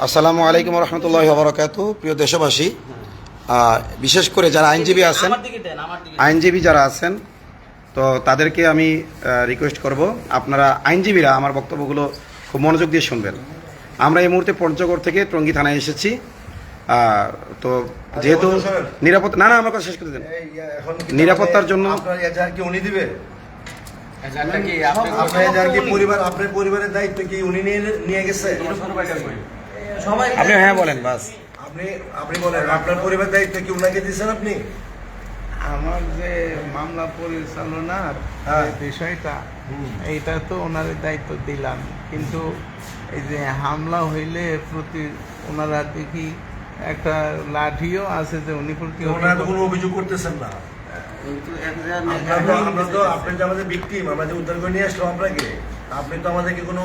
আসসালামু আলাইকুম রহমতুল্লাহ বরকাত প্রিয় দেশবাসী বিশেষ করে যারা আইনজীবী আছেন আমার দিকে দেন আমার দিকে আইনজীবী যারা আছেন তো তাদেরকে আমি রিকোয়েস্ট করব আপনারা আইনজীবীরা আমার বক্তব্যগুলো খুব মনোযোগ দিয়ে শুনবেন। আমরা এই মুহূর্তে পঞ্চগড় থেকে টঙ্গী থানায় এসেছি। তো যেহেতু নিরাপত্তা না না আমার কথা শেষ করে দেন। নিরাপত্তার জন্য- আপনার কি উনি দিবে? এজাহারটা কি আপনি আপনার এজাহার কি পরিবার আপনার পরিবারের দায়িত্ব কি উনি নিয়ে নিয়ে গেছে? সবাই আপনি হ্যাঁ বলেন বাস। আপনি আপনি বলেন আপনার পরিবার দায়িত্ব কি উনাকে দিয়েছেন আপনি? আমার যে মামলা পরিচালনার হ্যাঁ। বিষয়টা এইটা তো ওনার দায়িত্ব দিলাম। কিন্তু এই যে হামলা হইলে প্রতি ওনারা দেখি একটা লাঠিও আছে যে উনি প্রতি ওনারা কোনো অভিযোগ করতেছেন না। আমরা তো আপনি যে আমাদের ভিকটিম আমরা যে উদ্ধার করে নিয়ে আসলাম আপনাকে আপনি তো আমাদেরকে কোনো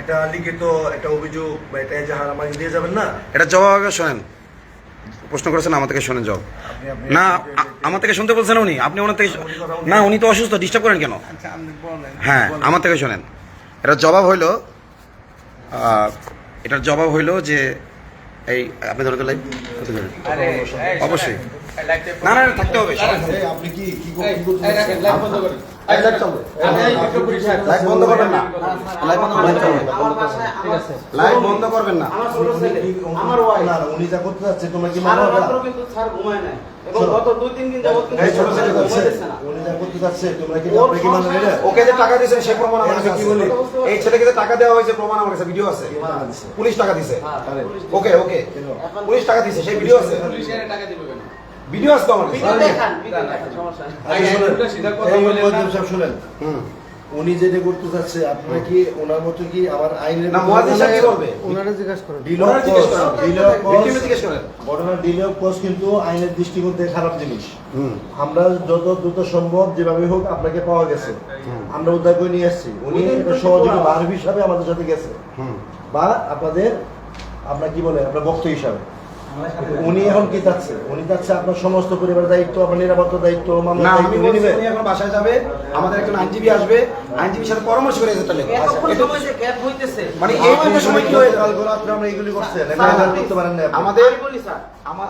একটা লিখিত একটা অভিযোগ বা একটা এজাহার আমাকে দিয়ে যাবেন না? এটা জবাব আগে শোনেন। প্রশ্ন করেছেন আমার থেকে শোনেন আপনি না আমার থেকে শুনতে বলছেন উনি। আপনি ওনার থেকে না উনি তো অসুস্থ ডিস্টার্ব করেন কেন? আচ্ছা হ্যাঁ আমার থেকে শোনেন। এটার জবাব হইল এটার জবাব হইল যে এই আপনি ধরে তো লাইভ অবশ্যই। না না না, থাকতে হবে আপনি কি কি এই, এই, রাখেন, লাইট বন্ধ করেন। এই, লাইট চলবে। লাইট বন্ধ করবেন না। লাইট বন্ধ লাইট চলবে আমার বাসায় আমার লাইট বন্ধ করবেন না। আমার ছোট ছেলে আমার না ওয়াইফ উনি যা করতে যাচ্ছে তোমরা কি সারা কিন্তু স্যার ঘুমায় নাই। এবং গত দুই তিন দিন যাবত কিন্তু ছোট ছেলে ঘুমাইতেছে না। উনি যা করতে যাচ্ছে তোমরা কি আপনি কি মানো এটা ওকে যে টাকা দিয়েছেন সে প্রমাণ আমার কাছে এই, আছে। কি বলি? এই ছেলেকে যে টাকা দেওয়া হয়েছে প্রমাণ আমার কাছে ভিডিও আছে? পুলিশ টাকা দিছে। হ্যাঁ, ওকে ওকে। পুলিশ টাকা সেই ভিডিও আছে। কাছে ভিডিও সাহেব শুনেন। উনি যেটা করতে যাচ্ছে আপনারা কি ওনার মতো কি আমার আইনের না মুয়াজ্জিন সাহেব কি বলবে? ওনারা জিজ্ঞাসা করেন। ডিল জিজ্ঞেস করেন। ডিল অফ জিজ্ঞেস করেন। ঘটনা ডিল অফ কিন্তু আইনের দৃষ্টিকোণ থেকে খারাপ জিনিস। হুম। আমরা যত দ্রুত সম্ভব যেভাবে হোক আপনাকে পাওয়া গেছে। আমরা উদ্ধার করে নিয়ে আসছি উনি একটা সহযোগী বার হিসাবে আমাদের সাথে গেছে। হুম। বা আপনাদের আপনার কি বলে আপনার বক্ত হিসাবে। উনি এখন কি চাচ্ছে উনি চাচ্ছে আপনার সমস্ত পরিবার দায়িত্ব আপনার নিরাপত্তা দায়িত্ব মামলা না আমি উনি বলছি উনি এখন বাসায় যাবে আমাদের একজন আইনজীবী আসবে আইনজীবীর সাথে পরামর্শ করে যেতে গ্যাপ হইতেছে। মানে এই পর্যন্ত সময় কি হয়ে কাল করে রাত্রে আমরা এগুলি করছেন আপনি- করতে পারেন না আমাদের বলি স্যার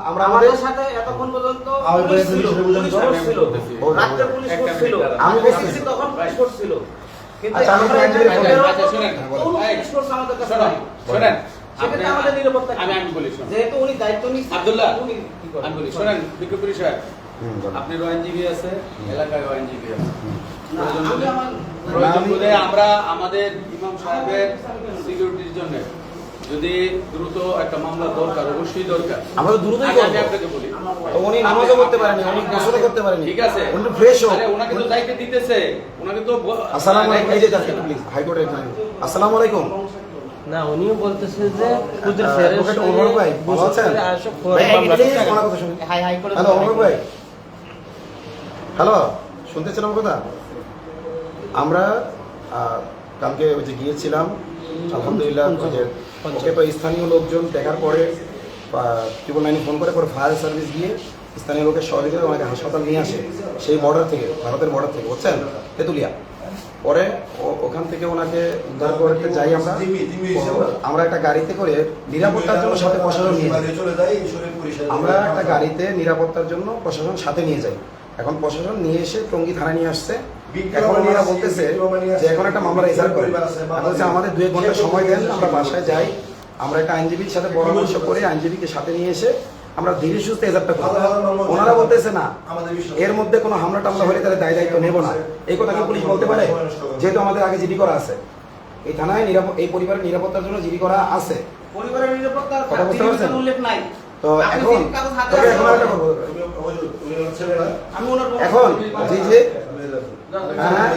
আমরা আমাদের সাথে এতক্ষণ পর্যন্ত পুলিশ ছিল, পুলিশ ছিল। বলুন, রাত্রে পুলিশ ছিল। আমি আমি বলছি। তখন পুলিশ ছিল। কিন্তু আচ্ছা, আমরা আইনজীবীর আচ্ছা, এই, পুলিশ ফোর্স আমাদের কাছে শোনেন, যেহেতু উনি দায়িত্ব নিচ্ছেন আব্দুল্লাহ? আমি বলি শোনেন। আছে এলাকায় আছে। আমার- আমাদের ইমাম সাহেবের সিকিউরিটির জন্য যদি দ্রুত একটা মামলা দরকার অবশ্যই দরকার। আমরা তো দ্রুতই আগে আপনাকে বলি। উনি নামাজও করতে পারেনি উনি গোসলও করতে পারেনি। ঠিক আছে। উনি ফ্রেশ হোক। আরে ওনাকে তো দায়িত্ব দিতেছে। ওনাকে তো ব- আসসালামু আলাইকুম। এই যে দেখেন প্লিজ হাইকোর্টে আসসালামু আলাইকুম। না উনিও বলতেছে যে খুদের ওমর ভাই। হাই হাই করে হ্যালো ভাই। হ্যালো শুনতেছেন আমার কথা? আমরা কালকে ওই যে গিয়েছিলাম আলহামদুলিল্লাহ ওকে তো স্থানীয় লোকজন দেখার পরে ট্রিপল নাইনে ফোন করে পরে ফায়ার সার্ভিস গিয়ে স্থানীয় লোকের সহযোগিতা ওনাকে হাসপাতাল নিয়ে আসে সেই বর্ডার থেকে ভারতের বর্ডার থেকে বুঝছেন? তেঁতুলিয়া। পরে ওখান থেকে ওনাকে উদ্ধার করতে যাই আমরা? আমরা একটা গাড়িতে করে নিরাপত্তার জন্য সাথে প্রশাসন নিয়ে যাই। আমরা একটা গাড়িতে নিরাপত্তার জন্য প্রশাসন সাথে নিয়ে যাই। এখন প্রশাসন নিয়ে এসে টঙ্গি থানায় নিয়ে আসছে। এখন বলতেছে যে এখন একটা মামলা রেজাল্ট করে। আমাদের দুই এক ঘণ্টা সময় দেন আমরা বাসায় যাই। আমরা একটা আইনজীবীর সাথে পরামর্শ করে আইনজীবীকে সাথে নিয়ে এসে আমরা ধীরে সুস্থে এজারটা করি ওনারা বলতেছে না এর মধ্যে কোনো হামলা টামলা হলে তাহলে দায় দায়িত্ব নেব না। এই কথা কি পুলিশ বলতে পারে? যেহেতু আমাদের আগে জিডি করা আছে। এই থানায় নিরাপদ এই পরিবারের নিরাপত্তার জন্য জিডি করা আছে। পরিবারের নিরাপত্তার কথা বুঝতে পারছেন? উল্লেখ নাই। তো এখন জি জি। হ্যাঁ।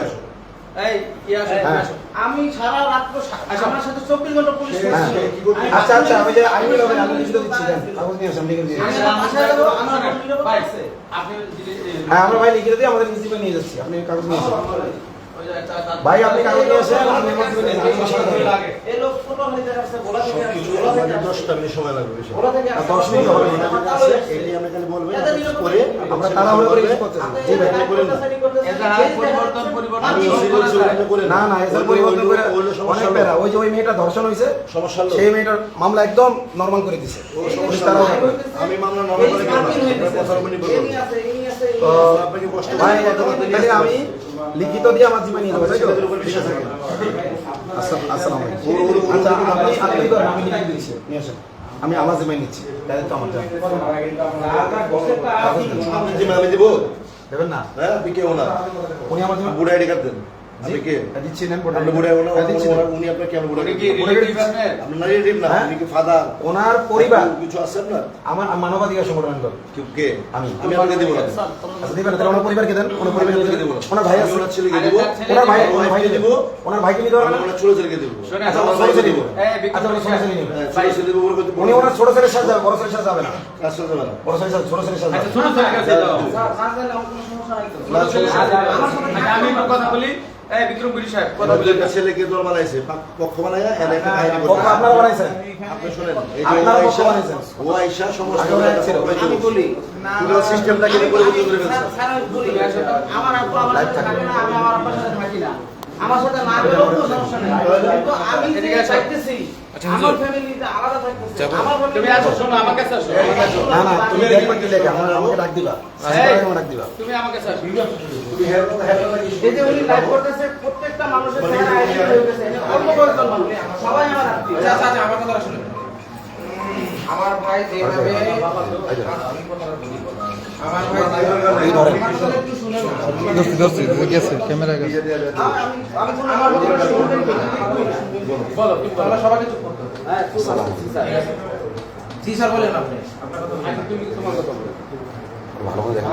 আমি সারা রাত্র আমার সাথে চব্বিশ ঘণ্টা পুলিশ হ্যাঁ। আমি আচ্ছা আচ্ছা আমি যে আইনি আমি ফোর্স দিচ্ছি কাগজ নিয়ে আসেন লিখে দিয়ে আমি দিচ্ছি। বাসায় যাব, আমার ভাই, আছে। আপনি যদি- হ্যাঁ আমরা ভাই লিখে দিয়ে আমাদের প্রিন্সিপাল নিয়ে যাচ্ছি। আপনি কাগজ নিয়ে আসেন ভাই আপনি কাগজ নিয়ে এসে আমি আমার জন্য নিয়ে যাব, আমার সাথে থাকবেন। এই লোক ছোট হইতে আসছে, গোলা থেকে আসছে, সবকিছু গোলা থেকে আমাদের আসছে। দশটা মিনিট সময় লাগবে। দশ মিনিট হবে না। আমার আপনি খালি বলবেন, করে করে। আপনি জি ভাই, করেন। না। না না এসব পরিবর্তন করে অনেক প্যারা ওই যে ওই মেয়েটা ধর্ষণ হয়েছে সমস্যা সেই মেয়েটার মামলা একদম নর্মাল করে দিছে। তারা। আমি মামলা নরমাল করে আমি লিখিত দিয়ে আমার জীবন নিয়ে যাবে তাই তো। আসসালাম- ওর- আচ্ছা আপনি আপনি করেন আমি লিখিত দিচ্ছি নিয়ে আসেন আমি আমার জিমাই নিচ্ছি দায়িত্ব আমার যান আপনি জিম্মা আমি দিব? দেবেন না হ্যাঁ, আপনি কে ওনার? উনি আমার জিম্মা বুড়া আইডি কার্ড দেন। আপনি কে? হ্যাঁ, দিচ্ছি আপনি বুড়া ওনার- উনি আপনার কেমন বুড়া? আপনার relative না? আপনি কি father? ওনার পরিবার কিছু আছে আপনার? আমার মানবাধিকার সংগঠন দল কে? আমি। আমি আপনাকে দিব না। আচ্ছা দিবেন তাহলে ওনার পরিবারকে দেন ওনার পরিবারকে দেব ওনার ভাই আছে ওনার ছেলেকে দিব। ওনার ভাই ওনার ভাইকে দিব। ওনার ভাইকে নিতে পারবেন ওনার ছোট ছেলেকে দিব। আচ্ছা ওনার ছোট ছেলে দিব। আচ্ছা ওনার ছোট ছেলে নিবে হ্যাঁ, ছেলে দিব, উনি ওনার ছোট ছেলের সাথে যাবে বড় ছেলের সাথে যাবে না কাজ চলতে পারে না। বড় ছেলের সাথে ছোট ছেলের সাথে যাবে। স্যার, না জানলে আমার কোনো সমস্যা নাই তো। না, সমস্যা নেই। আমার সাথে আমি কথা বলি এই বিক্রম গুলি সাহেব কথা ওনার ছেলেকে দল বানাইছে, পক্ষ বানাইয়া এর একটা কাহিনী পক্ষ আপনারা বানাইছেন আপনি শুনেন, এই যে আপনারা পক্ষ বানাইছেন। ও এক ছিল। আমি বলি পুরো সিস্টেমটাকে পরিবর্তন করে ফেলছে স্যার, স্যার, আমি বলি, আমার আব্বু আমার সাথে থাকে না, আমি আমার আব্বার সাথে থাকি না। আমার সাথে না গেলেও কোনো সমস্যা নেই। কিন্তু আমি যে চাইতেছি, আমার ফ্যামিলিতে আলাদা থাকতেছে। আমার তুমি আসো শোনো আমার কাছে আসো আমার কাছে আসো। না না তুমি দেখবে কি লেখা আমার আমাকে ডাক দিবা আমাকে ডাক দিবা তুমি আমার কাছে আসো এই যে উনি লাইভ করতেছে, প্রত্যেকটা মানুষের চেহারা identity হয়ে গেছে। অল্প কয়েকজন মানুষ, সবাই আমার আত্মীয়। আচ্ছা আচ্ছা আমার কথা শুনুন আমার ভাই যেভাবে। আমি- কথা? বলো হ্যাঁ, তোমার কথা বলো। ভালো করে দেখা।